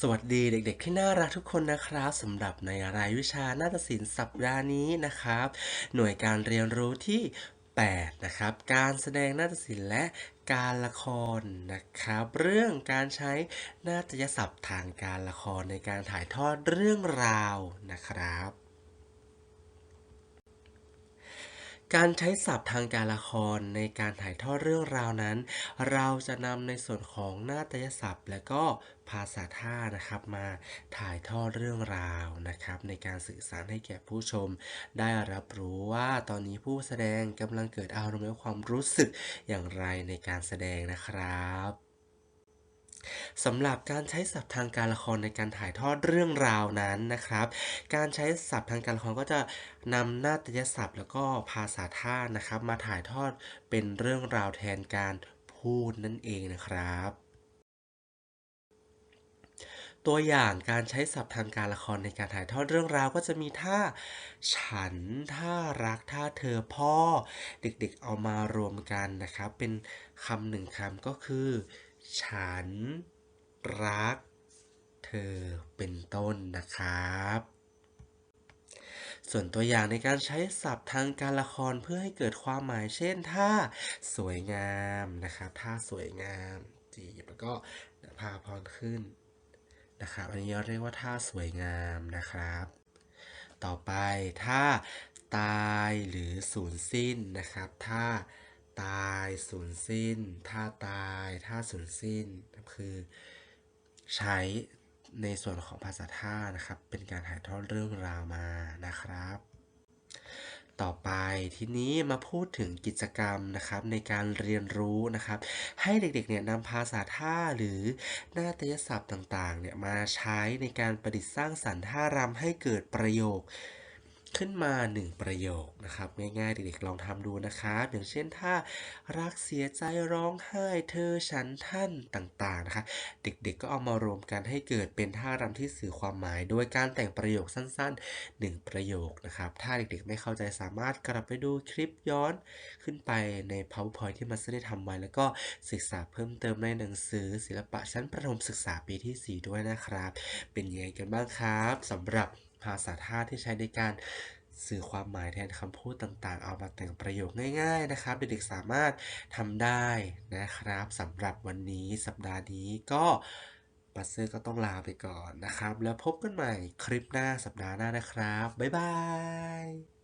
สวัสดีเด็กๆ ที่น่ารักทุกคนนะครับสำหรับในรายวิชานาฏศิลป์สัปดาห์นี้นะครับ หน่วยการเรียนรู้ที่ 8 นะครับ การแสดงนาฏศิลป์และการละครนะครับ เรื่องการใช้นาฏยศัพท์ทางการละครในการถ่ายทอดเรื่องราวนะครับ การใช้ศัพท์ทางการละครในการถ่ายทอดเรื่องราวนั้น เราจะนำในส่วนของนาฏยศัพท์ และก็ภาษาท่านะครับมาถ่ายทอดเรื่องราวนะครับในการสื่อสารให้แก่ผู้ชม ได้รับรู้ว่าตอนนี้ผู้แสดงกำลังเกิดอารมณ์และความรู้สึกอย่างไรในการแสดงนะครับ สำหรับการใช้ศัพท์ทางการละครในการถ่ายทอดเรื่องราวนั้นนะครับ การใช้ศัพท์ทางการละครก็จะนำนาฏยศัพท์ แล้วก็ภาษาท่านะครับ มาถ่ายทอดเป็นเรื่องราวแทนการพูดนั่นเองนะครับตัวอย่างการใช้ศัพท์ทางการละครในการถ่ายทอดเรื่องราวก็จะมีท่าฉันท่ารักท่าเธอพ่อ เด็กๆเอามารวมกันนะครับ เป็นคำหนึ่งคำก็คือ ฉัน รัก เธอเป็นต้นนะครับ ส่วนตัวอย่างในการใช้ศัพท์ทางการละครเพื่อให้เกิดความหมายเช่นท่าสวยงามนะครับท่าสวยงามจีบแล้วก็พาพรขึ้นนะครับอันนี้เรียกว่าท่าสวยงามนะครับ ต่อไปท่าตายหรือสูญสิ้นนะครับท่าตายสูญสิ้นท่าตายท่าสูญสิ้นคือ ใช้ในส่วนของภาษาท่านะครับ เป็นการถ่ายทอดเรื่องราวมานะครับ ต่อไปทีนี้มาพูดถึงกิจกรรมนะครับในการเรียนรู้นะครับ ให้เด็กๆเนี่ยนำภาษาท่าหรือนาตยศัพท์ต่างๆเนี่ยมาใช้ในการประดิษฐ์สร้างสรรค์ท่ารำให้เกิดประโยค ขึ้นมา 1 ประโยคนะครับ ง่ายๆเด็กๆลองทำดูนะครับ อย่างเช่นถ้ารักเสียใจร้องไห้เธอฉันท่านต่างๆนะคะ เด็กๆก็เอามารวมกันให้เกิดเป็นท่ารำที่สื่อความหมาย โดยการแต่งประโยคสั้นๆ 1 ประโยคนะครับ ถ้าเด็กๆไม่เข้าใจสามารถกลับไปดูคลิปย้อนขึ้นไปใน powerpoint ที่มาสได้ทำไว้ แล้วก็ศึกษาเพิ่มเติมในหนังสือศิลปะชั้นประถมศึกษาปีที่ 4 ด้วยนะครับ เป็นยังไงกันบ้างครับสำหรับ ภาษาท่าที่ใช้ในการสื่อความหมายแทนคำพูดต่างๆ เอามาแต่งประโยคง่าย ๆ นะครับ เด็กๆสามารถทำได้นะครับสำหรับวันนี้สัปดาห์นี้ก็ปัสเซอร์ก็ต้องลาไปก่อนนะครับ แล้วพบกันใหม่คลิปหน้าสัปดาห์หน้านะครับ บ๊ายบาย